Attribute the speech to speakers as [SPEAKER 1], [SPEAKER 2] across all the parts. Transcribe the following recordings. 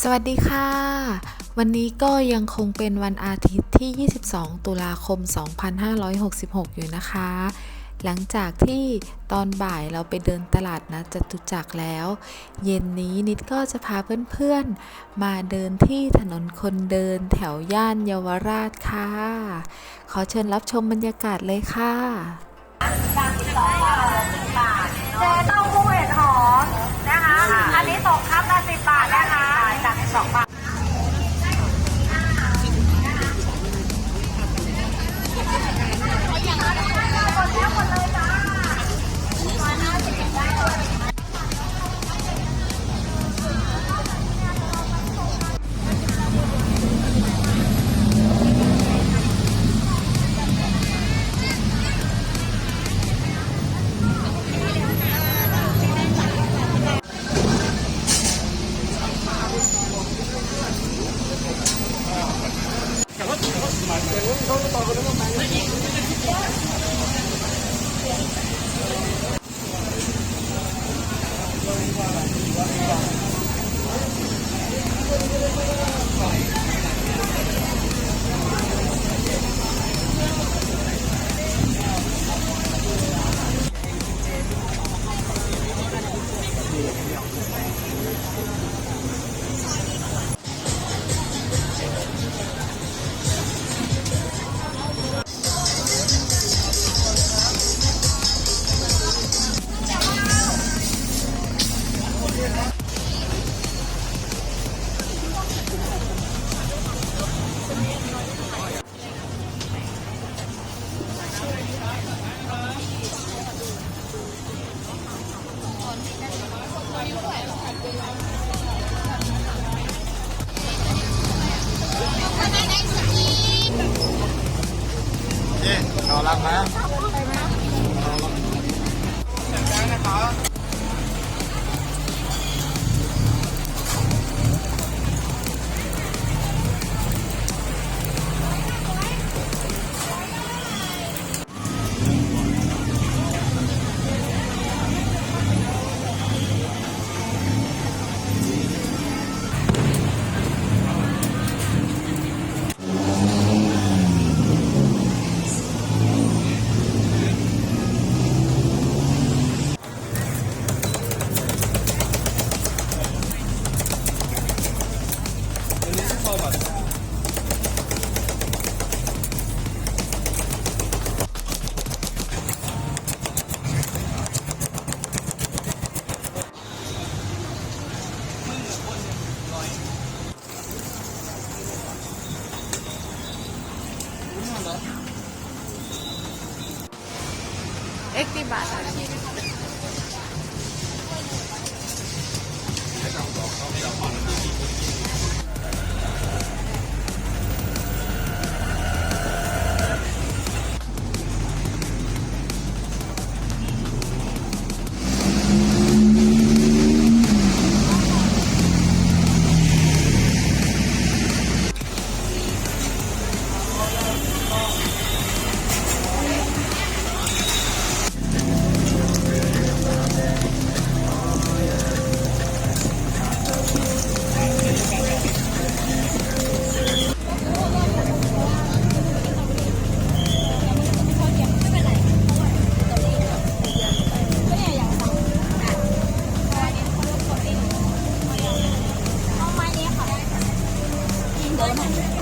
[SPEAKER 1] สวัสดีค่ะ วันนี้ก็ยังคงเป็นวันอาทิตย์ที่ 22 ตุลาคม 2566 อยู่นะคะ หลังจากที่ตอนบ่ายเราไปเดินตลาดนะจตุจักรแล้ว เย็นนี้นิดก็จะพาเพื่อนๆ มาเดินที่ถนนคนเดินแถวย่านเยาวราชค่ะ ขอเชิญรับชมบรรยากาศเลยค่ะ
[SPEAKER 2] เจเต้าหู้เห็ดหอมนะคะ อันนี้ตกครับละสิบบาทนะคะ จา
[SPEAKER 1] เอ็กติบาท
[SPEAKER 3] 我们。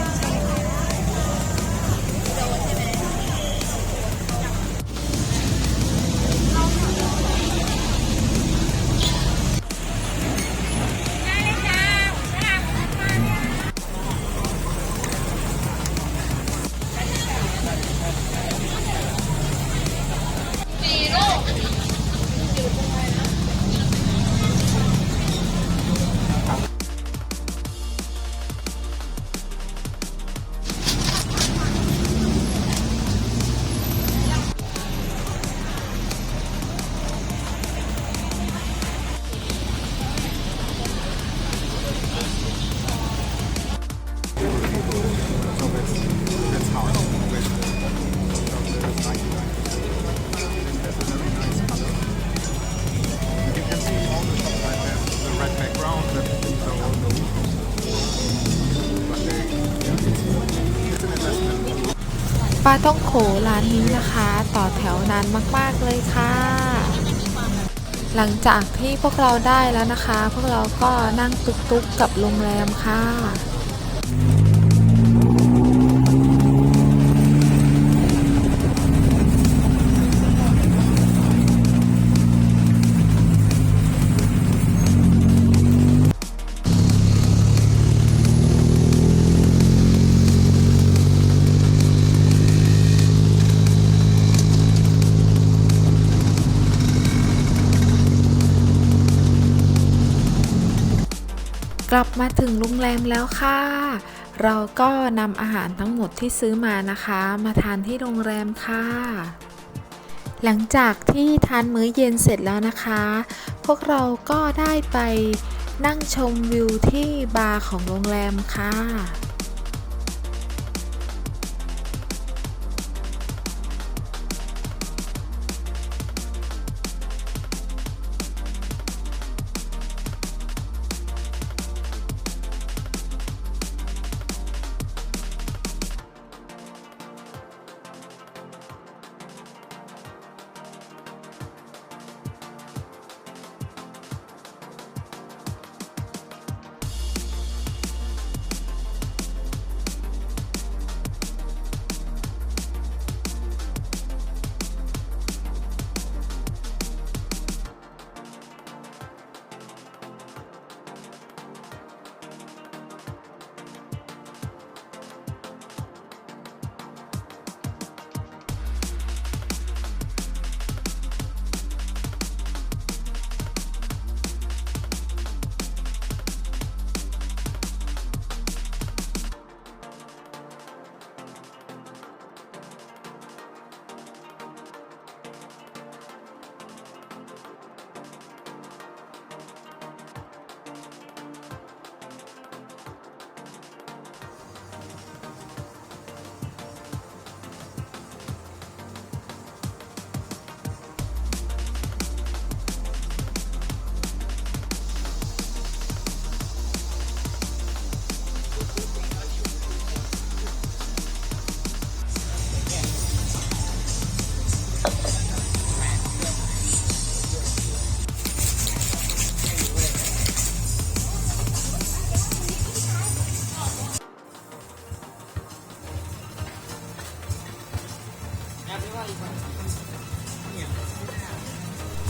[SPEAKER 1] ปลาต้องโขร้านนี้นะคะ ต่อแถวนานมากๆเลยค่ะ หลังจากที่พวกเราได้แล้วนะคะ พวกเราก็นั่งตุกๆกับโรงแรมค่ะ กลับมาถึงโรงแรมแล้วค่ะ เราก็นำอาหารทั้งหมดที่ซื้อมานะคะ มาทานที่โรงแรมค่ะ หลังจากที่ทานมื้อเย็นเสร็จแล้วนะคะ พวกเราก็ได้ไปนั่งชมวิวที่บาร์ของโรงแรมค่ะ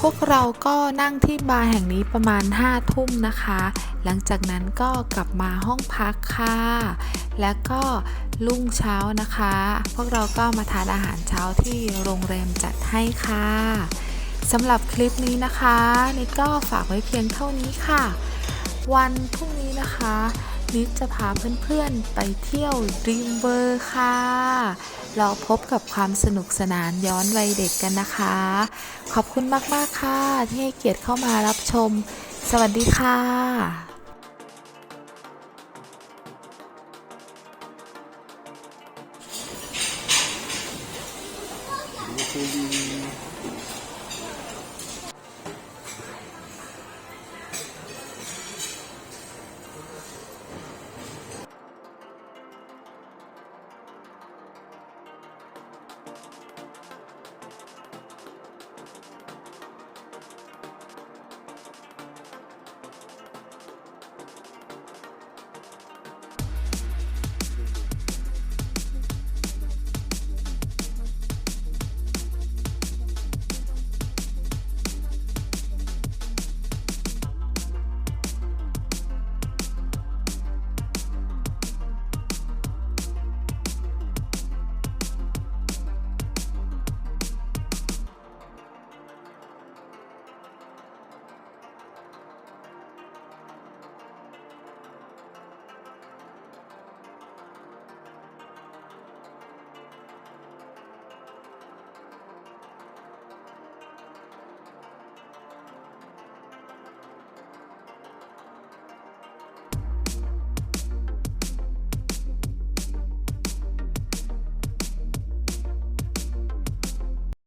[SPEAKER 1] วกเราก็นั่งที่บาร์แห่งนี้ประมาณ 5 ทุ่มนะคะ หลังจากนั้นก็กลับมาห้องพักค่ะ แล้วก็รุ่งเช้านะคะ พวกเราก็มาทานอาหารเช้าที่โรงแรมจัดให้ค่ะสำหรับคลิปนี้นะคะนี่ก็ฝากไว้เพียงเท่านี้ค่ะ วันพรุ่งนี้นะคะนิดจะพาเพื่อนๆไปเที่ยวดีมเวอร์ค่ะเราพบกับความสนุกสนานย้อนวัยเด็กกันนะคะ ขอบคุณมาก ๆ ค่ะ ที่ให้เกียรติเข้ามารับชม สวัสดีค่ะ